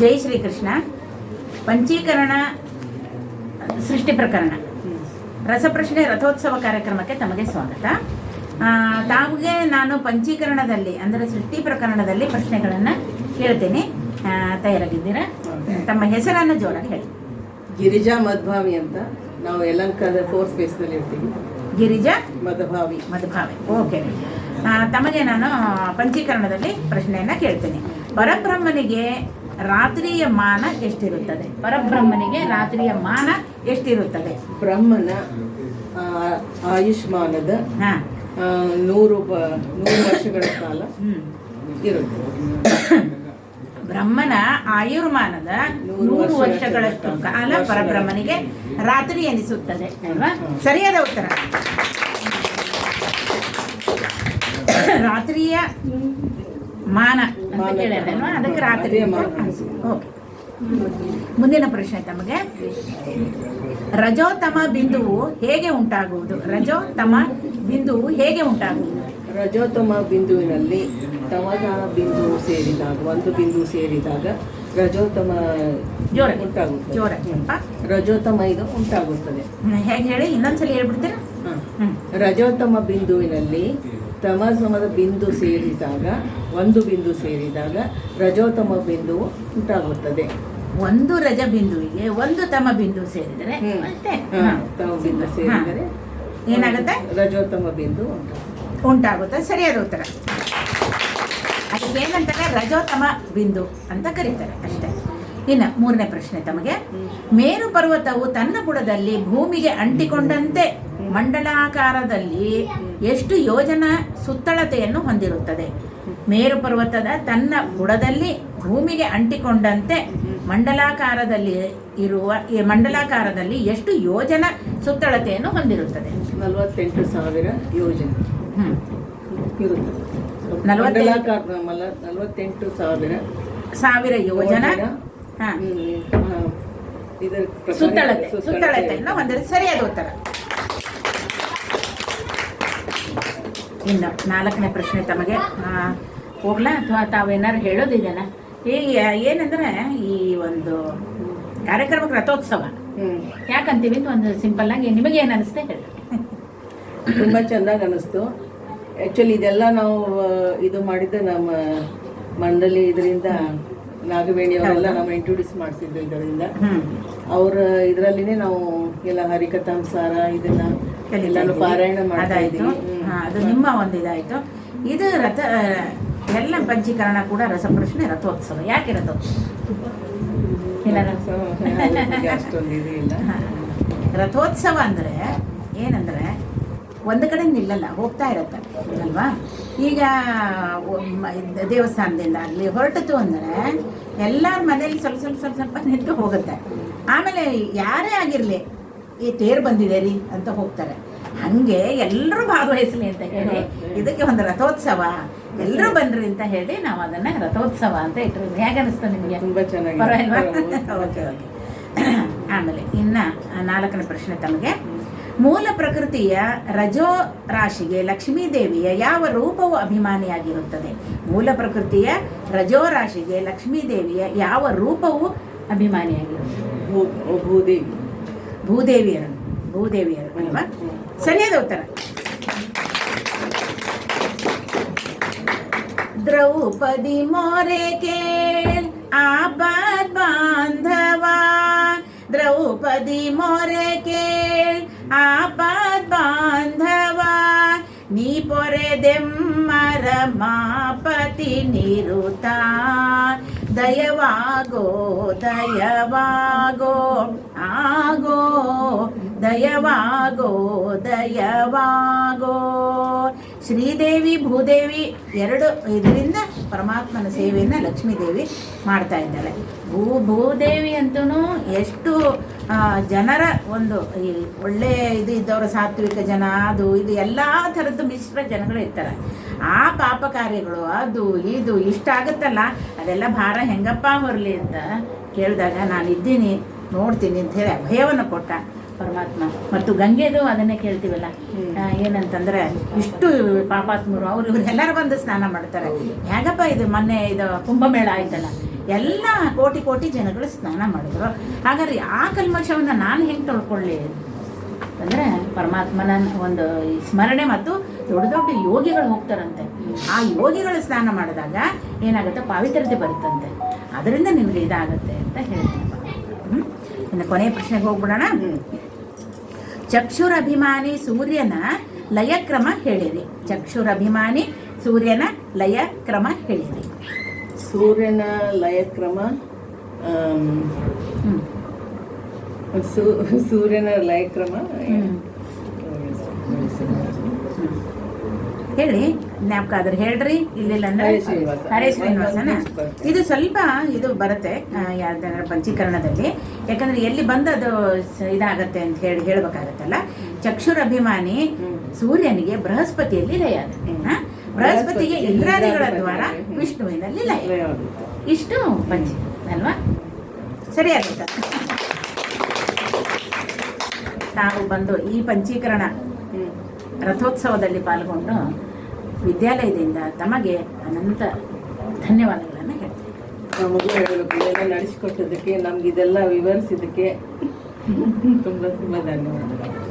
ಜೈ ಶ್ರೀಕೃಷ್ಣ. ಪಂಚೀಕರಣ ಸೃಷ್ಟಿ ಪ್ರಕರಣ. ರಸಪ್ರಶ್ನೆ ರಥೋತ್ಸವ ಕಾರ್ಯಕ್ರಮಕ್ಕೆ ತಮಗೆ ಸ್ವಾಗತ. ತಾವಿಗೆ ನಾನು ಪಂಚೀಕರಣದಲ್ಲಿ ಅಂದರೆ ಸೃಷ್ಟಿ ಪ್ರಕರಣದಲ್ಲಿ ಪ್ರಶ್ನೆಗಳನ್ನು ಕೇಳ್ತೀನಿ. ತಯಾರಾಗಿದ್ದೀರಾ? ತಮ್ಮ ಹೆಸರನ್ನು ಜೋರಾಗಿ ಹೇಳಿ. ಗಿರಿಜಾ ಮಧ್ವಾಮಿ ಅಂತ ನಾವು ಯಲಂಕದ ಫೋರ್ತ್ ಸ್ಪೇಸ್ನಲ್ಲಿ ಇರ್ತೀವಿ. ಗಿರಿಜಾ ಮಧುಭಾವಿ. ಮಧುಭಾವಿ. ಓಕೆ. ತಮಗೆ ನಾನು ಪಂಚೀಕರಣದಲ್ಲಿ ಪ್ರಶ್ನೆಯನ್ನು ಕೇಳ್ತೀನಿ. ಪರಬ್ರಹ್ಮನಿಗೆ ರಾತ್ರಿಯ ಮಾನ ಎಷ್ಟಿರುತ್ತದೆ? ಪರಬ್ರಹ್ಮನಿಗೆ ರಾತ್ರಿಯ ಮಾನ ಎಷ್ಟಿರುತ್ತದೆ? ಬ್ರಹ್ಮನ ಆಯುಷ್ಮಾನದ ನೂರು ನೂರು ವರ್ಷಗಳ ಕಾಲ ಹ್ಞೂ ಇರುತ್ತೆ. ಬ್ರಹ್ಮನ ಆಯುರ್ಮಾನದ ನೂರು ವರ್ಷಗಳಷ್ಟು ಕಾಲ. ಪರಬ್ರಹ್ಮನಿಗೆ ರಾತ್ರಿ ಎನಿಸುತ್ತದೆ. ಅಲ್ವಾ? ಸರಿಯಾದ ಉತ್ತರ. ರಾತ್ರಿಯ ಮಾನ ಅಂತ ಮಾನ. ಅದಕ್ಕೆ ರಾತ್ರಿ ಓಕೆ ಮುಂದಿನ ಪ್ರಶ್ನೆ ತಮಗೆ. ರಜೋತಮ ಬಿಂದುವು ಹೇಗೆ ಉಂಟಾಗುವುದು? ರಜೋತಮ ಬಿಂದುವು ಹೇಗೆ ಉಂಟಾಗುವುದು? ರಜೋತ್ತಮ ಬಿಂದುವಿನಲ್ಲಿ ತಮದ ಬಿಂದು ಸೇರಿದಾಗ ಒಂದು ಬಿಂದು ಸೇರಿದಾಗ ರಜೋತ್ತಮ ಜೋರ ಉಂಟಾಗುತ್ತೆ ಜೋರ ರಜೋತಮ ರಜೋತ್ತಮ ಇದು ಉಂಟಾಗುತ್ತದೆ. ಹೇಗೆ ಹೇಳಿ? ಇನ್ನೊಂದ್ಸಲ ಹೇಳ್ಬಿಡ್ತೀರಾ? ರಜೋತ್ತಮ ಬಿಂದುವಿನಲ್ಲಿ ತಮಸಮದ ಬಿಂದು ಸೇರಿದಾಗ ಒಂದು ಬಿಂದು ಸೇರಿದಾಗ ರಜೋತಮ ಬಿಂದುವು ಉಂಟಾಗುತ್ತದೆ. ಒಂದು ರಜ ಬಿಂದುವಿಗೆ ಒಂದು ತಮ ಬಿಂದು ಸೇರಿದರೆ ಹ್ಮ್. ಅಷ್ಟೇ. ತಮ ಬಿಂದು ಸೇರಿದರೆ ಏನಾಗುತ್ತೆ? ರಜೋತ್ತಮ ಬಿಂದು ಉಂಟಾಗುತ್ತದೆ ಉಂಟಾಗುತ್ತೆ. ಸರಿಯಾದ ಉತ್ತರ. ಅದಕ್ಕೆ ಏನಂತಾರೆ? ರಜೋತ್ತಮ ಬಿಂದು ಅಂತ ಕರೀತಾರೆ. ಅಷ್ಟೇ. ಇನ್ನು ಮೂರನೇ ಪ್ರಶ್ನೆ ತಮಗೆ. ಮೇರು ಪರ್ವತವು ತನ್ನ ಬುಡದಲ್ಲಿ ಭೂಮಿಗೆ ಅಂಟಿಕೊಂಡಂತೆ. ಮಂಡಲಾಕಾರದಲ್ಲಿ ಎಷ್ಟು ಯೋಜನ ಸುತ್ತಳತೆಯನ್ನು ಹೊಂದಿರುತ್ತದೆ. ಮೇರು ಪರ್ವತದ ತನ್ನ ಬುಡದಲ್ಲಿ ಭೂಮಿಗೆ ಅಂಟಿಕೊಂಡಂತೆ ಮಂಡಲಾಕಾರದಲ್ಲಿ ಇರುವ ಈ ಮಂಡಲಾಕಾರದಲ್ಲಿ ಎಷ್ಟು ಯೋಜನ ಸುತ್ತಳತೆಯನ್ನು ಹೊಂದಿರುತ್ತದೆ. ನಲವತ್ತೆಂಟು ಸಾವಿರ ಯೋಜನೆ. ನಲವತ್ತೆಂಟು- ಸಾವಿರ ಸಾವಿರ ಯೋಜನ ಸುತ್ತಳತೆ ಸುತ್ತಳತೆಯನ್ನು ಹೊಂದಿರುತ್ತೆ ಸರಿಯಾದ ಉತ್ತರ. ಇನ್ನು ನಾಲ್ಕನೇ ಪ್ರಶ್ನೆ ತಮಗೆ ಹೋಗ್ಲಾ? ಅಥವಾ ತಾವೇನಾರು ಹೇಳೋದಿದೆನಾ? ಈಗ ಏನಂದ್ರೆ ಈ ಒಂದು ಕಾರ್ಯಕ್ರಮಕ್ಕೆ ರಥೋತ್ಸವ. ಯಾಕಂತೀವಿ? ಅಂತ ಒಂದು ಸಿಂಪಲ್ ಆಗಿ ನಿಮಗೆ ಏನು ಅನಿಸ್ತೆ ಹೇಳಿ. ತುಂಬಾ ಚೆನ್ನಾಗಿ ಅನಿಸ್ತು. ಆ್ಯಕ್ಚುಲಿ ಇದೆಲ್ಲ ನಾವು ಇದು ಮಾಡಿದ್ದು ನಮ್ಮ ಮಂಡಳಿ ಇದರಿಂದ ನಾಗವೇಣಿ ಅವರೆಲ್ಲ ನಮ್ಮ ಇಂಟ್ರೊಡ್ಯೂಸ್ ಮಾಡಿಸಿದ್ದು ಇದರಿಂದ. ಅವರ ಅವ್ರ ಇದರಲ್ಲಿನೇ ನಾವು ಎಲ್ಲ ಹರಿಕಥಾಂಸಾರ ಇದನ್ನ ಕಲಿತಾ ಅದಾಯ್ತು. ಅದು ನಿಮ್ಮ ಒಂದು ಇದಾಯಿತು. ಇದು ರಥ ಎಲ್ಲ ಪಂಚೀಕರಣ ಕೂಡ ರಸಪ್ರಶ್ನೆ ರಥೋತ್ಸವ. ಯಾಕೆ ರಥೋತ್ಸವ. ರಥೋತ್ಸವ ಅಂದರೆ ಏನಂದರೆ ಒಂದು ಕಡೆ ನಿಲ್ಲಲ್ಲ ಹೋಗ್ತಾ ಇರತ್ತೆ. ಅಲ್ವಾ? ಈಗ ದೇವಸ್ಥಾನದಿಂದ ಆಗಲಿ ಹೊರಟಿತು ಅಂದರೆ ಎಲ್ಲರ ಮನೇಲಿ ಸ್ವಲ್ಪ ಸ್ವಲ್ಪ ಸ್ವಲ್ಪ ಸ್ವಲ್ಪ ನಿಂತು ಹೋಗುತ್ತೆ. ಆಮೇಲೆ ಯಾರೇ ಆಗಿರಲಿ ಈ ತೇರು ಬಂದಿದೆ ರೀ ಅಂತ ಹೋಗ್ತಾರೆ. ಹಂಗೆ ಎಲ್ಲರೂ ಭಾಗವಹಿಸಲಿ ಅಂತ ಹೇಳಿ ಇದಕ್ಕೆ ಒಂದು ರಥೋತ್ಸವ. ಎಲ್ಲರೂ ಬನ್ರಿ ಅಂತ ಹೇಳಿ ನಾವು ಅದನ್ನ ರಥೋತ್ಸವ ಅಂತ ಇಟ್ಟಿರೋದು. ಹೇಗೆ ಅನಿಸ್ತು ನಿಮಗೆ? ತುಂಬ ಚೆನ್ನಾಗಿ ಓಕೆ ಓಕೆ. ಆಮೇಲೆ ಇನ್ನ ನಾಲ್ಕನೇ ಪ್ರಶ್ನೆ ತಮಗೆ. ಮೂಲ ಪ್ರಕೃತಿಯ ರಜೋ ರಾಶಿಗೆ ಲಕ್ಷ್ಮೀ ದೇವಿಯ ಯಾವ ರೂಪವು ಅಭಿಮಾನಿಯಾಗಿರುತ್ತದೆ? ಮೂಲ ಪ್ರಕೃತಿಯ ರಜೋ ರಾಶಿಗೆ ಲಕ್ಷ್ಮೀ ದೇವಿಯ ಯಾವ ರೂಪವು ಅಭಿಮಾನಿಯಾಗಿರುತ್ತದೆ? ಭೂದೇವಿ ಭೂದೇವಿಯರು ಭೂದೇವಿಯರು ಅಲ್ವಾ ಸರಿಯಾದ ಉತ್ತರ ದ್ರೌಪದಿ ಮೋರೆ ಕೇಳ್ ಆಪದ್ ಬಾಂಧವ ದ್ರೌಪದಿ ಮೋರೆ ಕೇಳ್ ಆಪದ್ ಬಾಂಧವ ನೀ ಪೊರೆದೆಮ್ಮರ ಮಾಪತಿ ನಿರುತ ದಯವಾಗೋ ದಯವಾಗೋ ಆಗೋ ದಯವಾಗೋ ದಯವಾಗೋ ಶ್ರೀದೇವಿ, ಭೂದೇವಿ ಎರಡು ಇದರಿಂದ ಪರಮಾತ್ಮನ ಸೇವೆಯನ್ನು ಲಕ್ಷ್ಮೀದೇವಿ ಮಾಡ್ತಾ ಇದ್ದಾಳೆ. ಭೂ, ಭೂದೇವಿ ಅಂತೂ ಎಷ್ಟು ಜನರ ಒಂದು ಈ ಒಳ್ಳೆ ಇದು ಇದ್ದವರ, ಸಾತ್ವಿಕ ಜನ, ಅದು ಇದು ಎಲ್ಲ ಥರದ್ದು ಮಿಶ್ರ ಜನಗಳು ಇರ್ತಾರೆ. ಆ ಪಾಪ ಕಾರ್ಯಗಳು, ಅದು ಇದು ಇಷ್ಟ ಆಗುತ್ತಲ್ಲ ಅದೆಲ್ಲ ಭಾರ ಹೆಂಗಪ್ಪ ಹೊರಲಿ ಅಂತ ಕೇಳಿದಾಗ ನಾನು ಇದ್ದೀನಿ ನೋಡ್ತೀನಿ ಅಂತ ಹೇಳಿ ಅಭಯವನ್ನು ಕೊಟ್ಟ ಪರಮಾತ್ಮ. ಮತ್ತು ಗಂಗೆದು ಅದನ್ನೇ ಕೇಳ್ತೀವಲ್ಲ? ಏನಂತಂದ್ರೆ ಇಷ್ಟು ಪಾಪಾತ್ಮರು ಅವ್ರು ಇವ್ರು ಎಲ್ಲರೂ ಬಂದು ಸ್ನಾನ ಮಾಡ್ತಾರೆ. ಹೇಗಪ್ಪ ಇದು ಮೊನ್ನೆ ಇದು ಕುಂಭಮೇಳ ಆಯ್ತಲ್ಲ? ಎಲ್ಲ ಕೋಟಿ ಕೋಟಿ ಜನಗಳು ಸ್ನಾನ ಮಾಡಿದ್ರು. ಹಾಗಾದ್ರೆ ಆ ಕಲ್ಮಶವನ್ನು ನಾನು ಹೆಂಗೆ ತೊಳ್ಕೊಳ್ಳಿ? ಅಂದರೆ ಪರಮಾತ್ಮನ ಒಂದು ಸ್ಮರಣೆ ಮತ್ತು ದೊಡ್ಡ ದೊಡ್ಡ ಯೋಗಿಗಳು ಹೋಗ್ತಾರಂತೆ. ಆ ಯೋಗಿಗಳು ಸ್ನಾನ ಮಾಡಿದಾಗ ಏನಾಗುತ್ತೆ? ಪಾವಿತ್ರತೆ ಬರುತ್ತಂತೆ. ಅದರಿಂದ ನಿಮಗೆ ಇದಾಗುತ್ತೆ ಅಂತ ಹೇಳ್ತೀನಿ? ಇನ್ನು ಕೊನೆಯ ಪ್ರಶ್ನೆಗೆ ಹೋಗ್ಬಿಡೋಣ. ಚಕ್ಷುರಭಿಮಾನಿ ಸೂರ್ಯನ ಲಯಕ್ರಮ ಹೇಳಿರಿ ಚಕ್ಷುರಭಿಮಾನಿ ಸೂರ್ಯನ ಲಯಕ್ರಮ ಹೇಳಿರಿ ಸೂರ್ಯನ ಲಯಕ್ರಮ ಸೂರ್ಯನ ಲಯಕ್ರಮ. ಹೇಳಿ ಜ್ಞಾಪಕ ಆದ್ರೆ ಹೇಳ್ರಿ ಇಲ್ಲಿಲ್ಲ ಅಂದ್ರೆ ಹರೇ ಶ್ರೀನಿವಾಸ. ಶ್ರೀನಿವಾಸನ ಇದು ಸ್ವಲ್ಪ ಇದು ಬರುತ್ತೆ ಯಾವ್ದಾದ್ರೆ ಪಂಚೀಕರಣದಲ್ಲಿ ಯಾಕಂದ್ರೆ ಎಲ್ಲಿ ಬಂದು ಅದು ಇದಾಗತ್ತೆ ಅಂತ ಹೇಳಿ ಹೇಳ್ಬೇಕಾಗತ್ತಲ್ಲ ಚಕ್ಷುರಭಿಮಾನಿ ಅಭಿಮಾನಿ ಸೂರ್ಯನಿಗೆ ಬೃಹಸ್ಪತಿಯಲ್ಲಿ ಲಯ? ಬೃಹಸ್ಪತಿಗೆ ಇಂದ್ರಾದಿಗಳ ಇಂದ್ರಾದಿ ದ್ವಾರ. ವಿಷ್ಣುವಿನಲ್ಲಿ ಲಯ ಇಷ್ಟು ಪಂಚಿ ಅಲ್ವಾ ಸರಿ ಆಗುತ್ತೆ ನಾವು ಬಂದು ಈ ಪಂಚೀಕರಣ. ರಥೋತ್ಸವದಲ್ಲಿ ಪಾಲ್ಗೊಂಡು ವಿದ್ಯಾಲಯದಿಂದ ತಮಗೆ ಅನಂತ ಧನ್ಯವಾದಗಳನ್ನು ಹೇಳ್ತೀನಿ. ನಡೆಸಿಕೊಟ್ಟದಕ್ಕೆ ನಮ್ಗೆ ಇದೆಲ್ಲ ವಿವರಿಸಿದ್ದಕ್ಕೆ ತುಂಬ ತುಂಬ ಧನ್ಯವಾದಗಳು.